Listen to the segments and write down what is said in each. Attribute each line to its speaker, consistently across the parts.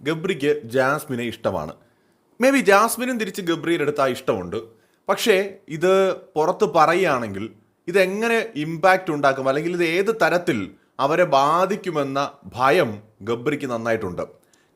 Speaker 1: ഗബ്രിക്ക് ജാസ്മിനെ ഇഷ്ടമാണ്. May be ജാസ്മിനും തിരിച്ച് ഗബ്രിയുടെ അടുത്ത് ആ ഇഷ്ടമുണ്ട്. പക്ഷേ ഇത് പുറത്ത് പറയുകയാണെങ്കിൽ ഇതെങ്ങനെ ഇമ്പാക്റ്റ് ഉണ്ടാക്കും? അല്ലെങ്കിൽ ഇത് ഏത് തരത്തിൽ അവരെ ബാധിക്കുമെന്ന ഭയം ഗബ്രിക്ക് നന്നായിട്ടുണ്ട്.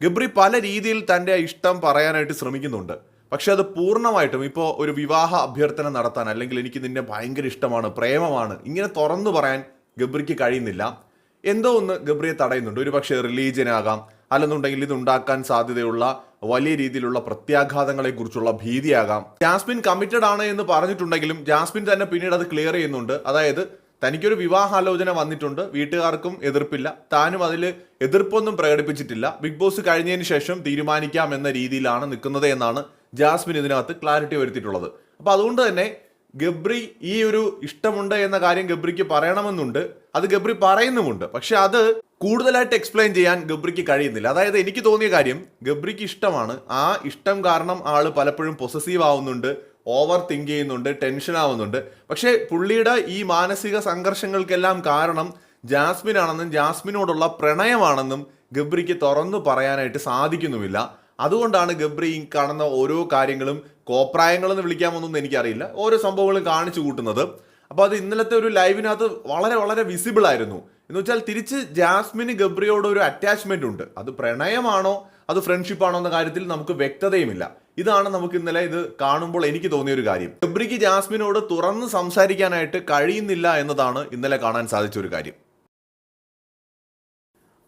Speaker 1: ഗബ്രി പല രീതിയിൽ തന്റെ ഇഷ്ടം പറയാനായിട്ട് ശ്രമിക്കുന്നുണ്ട്. പക്ഷെ അത് പൂർണമായിട്ടും ഇപ്പോൾ ഒരു വിവാഹ അഭ്യർത്ഥന നടത്താൻ അല്ലെങ്കിൽ എനിക്ക് നിന്നെ ഭയങ്കര ഇഷ്ടമാണ് പ്രേമമാണ് ഇങ്ങനെ തുറന്നു പറയാൻ ഗബ്രിക്ക് കഴിയുന്നില്ല. എന്തോ ഒന്ന് ഗബ്രിയെ തടയുന്നുണ്ട്. ഒരു പക്ഷേ റിലീജിയൻ ആകാം അല്ലെന്നുണ്ടെങ്കിൽ ഇത് ഉണ്ടാക്കാൻ സാധ്യതയുള്ള വലിയ രീതിയിലുള്ള പ്രത്യാഘാതങ്ങളെ കുറിച്ചുള്ള ഭീതിയാകാം. ജാസ്മിൻ കമ്മിറ്റഡ് ആണ് എന്ന് പറഞ്ഞിട്ടുണ്ടെങ്കിലും ജാസ്മിൻ തന്നെ പിന്നീട് അത് ക്ലിയർ ചെയ്യുന്നുണ്ട്. അതായത് തനിക്കൊരു വിവാഹാലോചന വന്നിട്ടുണ്ട്. വീട്ടുകാർക്കും എതിർപ്പില്ല. താനും അതിൽ എതിർപ്പൊന്നും പ്രകടിപ്പിച്ചിട്ടില്ല. ബിഗ് ബോസ് കഴിഞ്ഞതിന് ശേഷം തീരുമാനിക്കാം എന്ന രീതിയിലാണ് നിൽക്കുന്നത് എന്നാണ് ജാസ്മിൻ ഇതിനകത്ത് ക്ലാരിറ്റി വരുത്തിയിട്ടുള്ളത്. അപ്പൊ അതുകൊണ്ട് തന്നെ ഗബ്രി ഈ ഒരു ഇഷ്ടമുണ്ട് എന്ന കാര്യം ഗബ്രിക്ക് പറയണമെന്നുണ്ട്. അത് ഗബ്രി പറയുന്നുമുണ്ട്. പക്ഷെ അത് കൂടുതലായിട്ട് എക്സ്പ്ലെയിൻ ചെയ്യാൻ ഗബ്രിക്ക് കഴിയുന്നില്ല. അതായത് എനിക്ക് തോന്നിയ കാര്യം ഗബ്രിക്ക് ഇഷ്ടമാണ്. ആ ഇഷ്ടം കാരണം ആൾ പലപ്പോഴും പൊസസീവ് ആവുന്നുണ്ട് ഓവർ തിങ്ക് ചെയ്യുന്നുണ്ട് ടെൻഷൻ ആവുന്നുണ്ട്. പക്ഷേ പുള്ളിയുടെ ഈ മാനസിക സംഘർഷങ്ങൾക്കെല്ലാം കാരണം ജാസ്മിൻ ആണെന്നും ജാസ്മിനോടുള്ള പ്രണയമാണെന്നും ഗബ്രിക്ക് തുറന്നു പറയാനായിട്ട് സാധിക്കുന്നുമില്ല. അതുകൊണ്ടാണ് ഗബ്രി ഈ കാണുന്ന ഓരോ കാര്യങ്ങളും കോപ്രായങ്ങളെന്ന് വിളിക്കാമെന്നൊന്നും എനിക്കറിയില്ല. ഓരോ സംഭവങ്ങളും കാണിച്ചു കൂട്ടുന്നത്. അപ്പോൾ അത് ഇന്നലത്തെ ഒരു ലൈവിനകത്ത് വളരെ വളരെ വിസിബിൾ ആയിരുന്നു. എന്ന് വെച്ചാൽ തിരിച്ച് ജാസ്മിന് ഗബ്രിയോട് ഒരു അറ്റാച്ച്മെന്റ് ഉണ്ട്. അത് പ്രണയമാണോ അത് ഫ്രണ്ട്ഷിപ്പ് ആണോ എന്ന കാര്യത്തിൽ നമുക്ക് വ്യക്തതയുമില്ല. ഇതാണ് നമുക്ക് ഇന്നലെ ഇത് കാണുമ്പോൾ എനിക്ക് തോന്നിയ ഒരു കാര്യം. ഗബ്രിക്ക് ജാസ്മിനോട് തുറന്ന് സംസാരിക്കാനായിട്ട് കഴിയുന്നില്ല എന്നതാണ് ഇന്നലെ കാണാൻ സാധിച്ച ഒരു കാര്യം.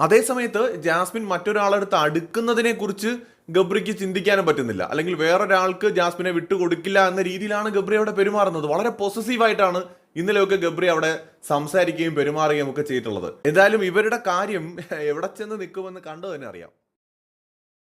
Speaker 1: അതേസമയത്ത് ജാസ്മിൻ മറ്റൊരാളെടുത്ത് അടുക്കുന്നതിനെ കുറിച്ച് ഗബ്രിക്ക് ചിന്തിക്കാനും പറ്റുന്നില്ല. അല്ലെങ്കിൽ വേറൊരാൾക്ക് ജാസ്മിനെ വിട്ടുകൊടുക്കില്ല എന്ന രീതിയിലാണ് ഗബ്രി അവിടെ പെരുമാറുന്നത്. വളരെ പോസസീവായിട്ടാണ് ഇന്നലെയൊക്കെ ഗബ്രി അവിടെ സംസാരിക്കുകയും പെരുമാറുകയും ഒക്കെ ചെയ്തിട്ടുള്ളത്. എന്തായാലും ഇവരുടെ കാര്യം എവിടെ ചെന്ന് നിൽക്കുമെന്ന് കണ്ടു തന്നെ അറിയാം.